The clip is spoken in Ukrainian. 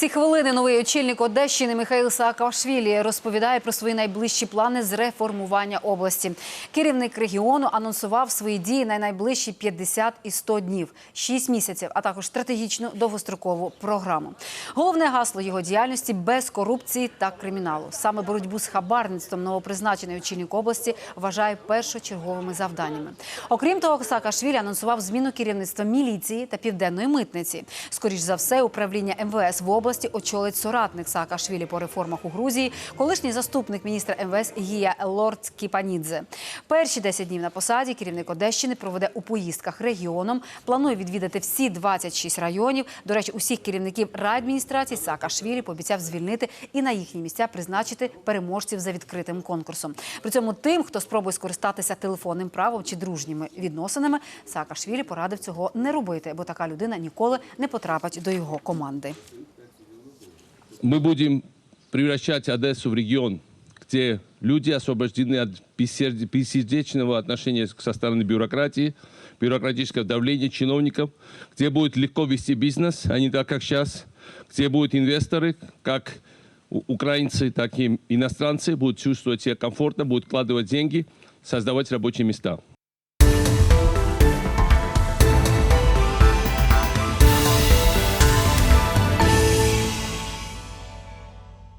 ці хвилини новий очільник Одещини Михайло Саакашвілі розповідає про свої найближчі плани з реформування області. Керівник регіону анонсував свої дії на найближчі 50 і 100 днів, 6 місяців, а також стратегічну довгострокову програму. Головне гасло його діяльності без корупції та криміналу. Саме боротьбу з хабарництвом новопризначений очільник області вважає першочерговими завданнями. Окрім того, Саакашвілі анонсував зміну керівництва міліції та південної митниці. Скоріш за все, управління МВС в області очолить соратник Саакашвілі по реформах у Грузії, колишній заступник міністра МВС Гія Лорд Кіпанідзе. Перші 10 днів на посаді керівник Одещини проведе у поїздках регіоном. Планує відвідати всі 26 районів. До речі, усіх керівників райадміністрації Саакашвілі пообіцяв звільнити і на їхні місця призначити переможців за відкритим конкурсом. При цьому тим, хто спробує скористатися телефонним правом чи дружніми відносинами, Саакашвілі порадив цього не робити, бо така людина ніколи не потрапить до його команди. Мы будем превращать Одессу в регион, где люди освобождены от бессерд- бессердечного отношения со стороны бюрократии, бюрократического давления чиновников, где будет легко вести бизнес, а не так, как сейчас, где будут инвесторы, как украинцы, так и иностранцы, будут чувствовать себя комфортно, будут вкладывать деньги, создавать рабочие места.